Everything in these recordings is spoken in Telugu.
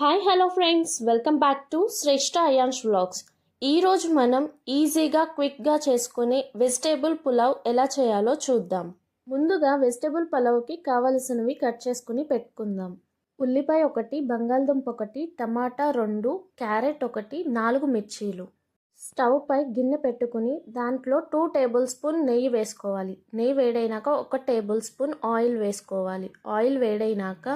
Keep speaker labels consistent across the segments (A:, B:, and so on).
A: Hi hello friends. Welcome back to Shreshtha Ayansh vlogs. ఈరోజు మనం ఈజీగా క్విక్గా చేసుకునే వెజిటేబుల్ పులావ్ ఎలా చేయాలో చూద్దాం. ముందుగా వెజిటేబుల్ పులావ్కి కావలసినవి కట్ చేసుకుని పెట్టుకుందాం. ఉల్లిపాయ ఒకటి బంగాళదుంప ఒకటి టమాటా రెండు క్యారెట్ ఒకటి నాలుగు మిర్చీలు. స్టవ్ పై గిన్నె పెట్టుకుని దాంట్లో టూ టేబుల్ స్పూన్ నెయ్యి వేసుకోవాలి. నెయ్యి వేడైనాక ఒక టేబుల్ స్పూన్ ఆయిల్ వేసుకోవాలి. ఆయిల్ వేడైనాక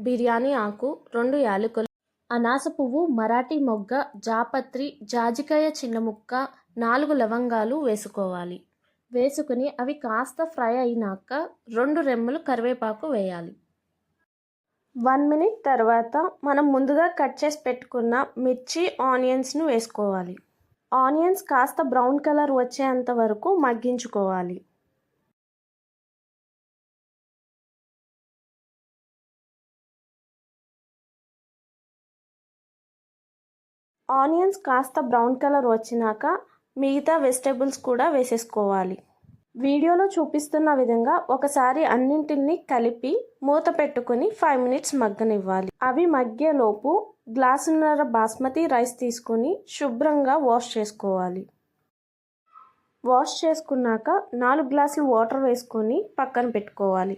A: బిర్యానీ ఆకు రెండు యాలకులు అనాస పువ్వు మరాఠీ మొగ్గ జాపత్రి జాజికాయ చిన్న ముక్క నాలుగు లవంగాలు వేసుకోవాలి. వేసుకుని అవి కాస్త ఫ్రై అయినాక రెండు రెమ్మలు కరివేపాకు వేయాలి. వన్ మినిట్ తర్వాత మనం ముందుగా కట్ చేసి పెట్టుకున్న మిర్చి ఆనియన్స్ను వేసుకోవాలి. ఆనియన్స్ కాస్త బ్రౌన్ కలర్ వచ్చేంత వరకు మగ్గించుకోవాలి. ఆనియన్స్ కాస్త బ్రౌన్ కలర్ వచ్చినాక మిగతా వెజిటేబుల్స్ కూడా వేసేసుకోవాలి. వీడియోలో చూపిస్తున్న విధంగా ఒకసారి అన్నింటినీ కలిపి మూత పెట్టుకుని ఫైవ్ మినిట్స్ మగ్గనివ్వాలి. అవి మగ్గేలోపు గ్లాసున్నర బాస్మతి రైస్ తీసుకుని శుభ్రంగా వాష్ చేసుకోవాలి. వాష్ చేసుకున్నాక నాలుగు గ్లాసులు వాటర్ వేసుకొని పక్కన పెట్టుకోవాలి.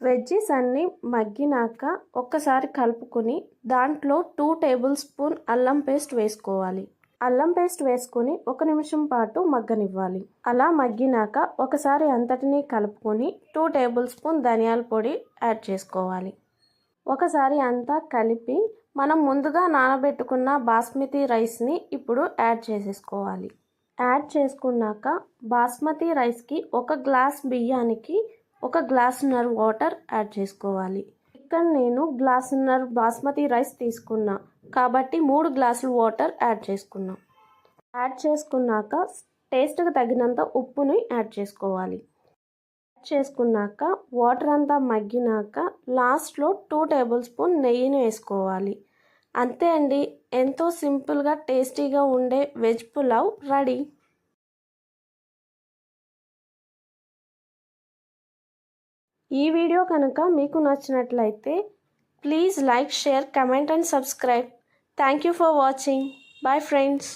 A: వెజ్జీస్ అన్నీ మగ్గినాక ఒక్కసారి కలుపుకొని దాంట్లో టూ టేబుల్ స్పూన్ అల్లం పేస్ట్ వేసుకోవాలి. అల్లం పేస్ట్ వేసుకొని ఒక నిమిషం పాటు మగ్గనివ్వాలి. అలా మగ్గినాక ఒకసారి అంతటినీ కలుపుకొని టూ టేబుల్ స్పూన్ ధనియాల పొడి యాడ్ చేసుకోవాలి. ఒకసారి అంతా కలిపి మనం ముందుగా నానబెట్టుకున్న బాస్మతి రైస్ని ఇప్పుడు యాడ్ చేసేసుకోవాలి. యాడ్ చేసుకున్నాక బాస్మతి రైస్కి ఒక గ్లాస్ బియ్యానికి ఒక గ్లాసున్నర వాటర్ యాడ్ చేసుకోవాలి. ఇక్కడ నేను గ్లాసున్నర బాస్మతి రైస్ తీసుకున్నా. కాబట్టి మూడు గ్లాసులు వాటర్ యాడ్ చేసుకున్నాం. యాడ్ చేసుకున్నాక టేస్ట్కి తగినంత ఉప్పుని యాడ్ చేసుకోవాలి. యాడ్ చేసుకున్నాక వాటర్ అంతా మగ్గినాక లాస్ట్లో టూ టేబుల్ స్పూన్ నెయ్యిని వేసుకోవాలి. అంతే అండి. ఎంతో సింపుల్గా టేస్టీగా ఉండే వెజ్ పులావ్ రెడీ. ఈ వీడియో కనుక మీకు నచ్చినట్లయితే please like share comment and subscribe thank you for watching bye friends